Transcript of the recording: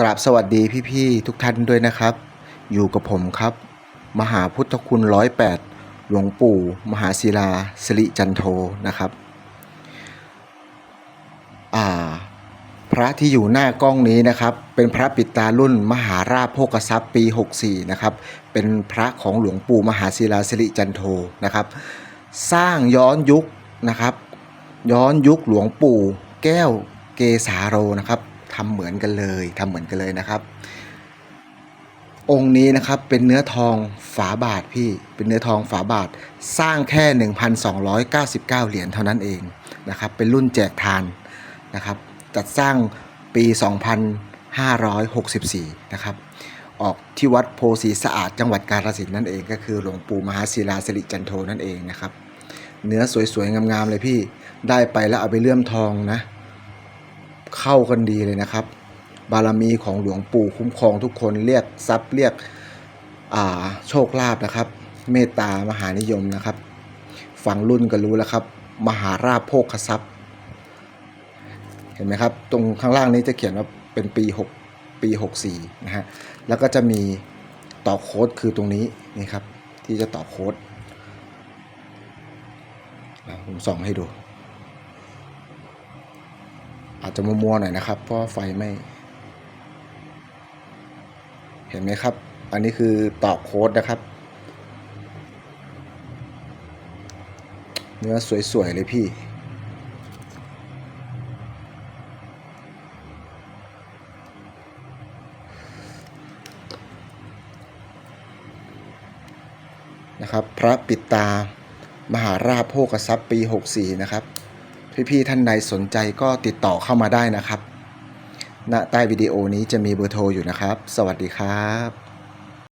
กราบสวัสดีพี่ๆทุกท่านด้วยนะครับ อยู่กับผมครับ มหาพุทธคุณร้อยแปดหลวงปู่มหาศิลาสิริจันโทนะครับอ่าพระที่อยู่หน้ากล้องนี้นะครับ เป็นพระปิดตารุ่นมหาราชโภกทรัพย์ปี 64นะครับเป็นพระของหลวงปู่มหาศิลาสิริจันโทนะครับ สร้างย้อนยุคนะครับ ย้อนยุคหลวงปู่แก้วเกสาโรนะครับ ทำเหมือนกันเลยทำเหมือนกันเลยนะครับ องค์นี้นะครับเป็นเนื้อทองฝาบาทพี่เป็นเนื้อทองฝาบาทสร้างแค่ 1,299 เหรียญเท่านั้นเองนะครับ เป็นรุ่นแจกทานนะครับ จัดสร้างปี 2564 นะครับออกที่วัดโพสีสะอาดจังหวัดกาฬสินธุ์นั่นเองก็คือหลวงปู่มหาศิลาสิริจันโทนั่นเองนะครับ เนื้อสวยๆงามๆเลยพี่ได้ไปแล้วเอาไปเลื่อมทองนะ เข้ากันดีเลยนะครับ บารมีของหลวงปู่คุ้มครองทุกคนเรียกทรัพย์เรียกโชคลาภนะครับ เมตตามหานิยมนะครับฟังรุ่นก็รู้แล้วครับ มหาราชโภคทรัพย์ เห็นไหมครับ ตรงข้างล่างนี้จะเขียนว่าเป็นปี 6 ปี 64 นะฮะ แล้วก็จะมีต่อโค้ดคือตรงนี้นี่ครับ ที่จะต่อโค้ดผมส่องให้ดู อาจจะมัวๆหน่อยนะครับเพราะไฟไม่เห็นไหมครับ อันนี้คือต่อโค้ดนะครับ เนื้อสวย ๆ เลยพี่ นะครับ พระปิดตามหาราชโภคทรัพย์ปี 64 นะครับ พี่ๆท่านใดสนใจก็ติดต่อเข้ามาได้นะครับณใต้วิดีโอนี้จะมีเบอร์โทรอยู่นะครับ สวัสดีครับ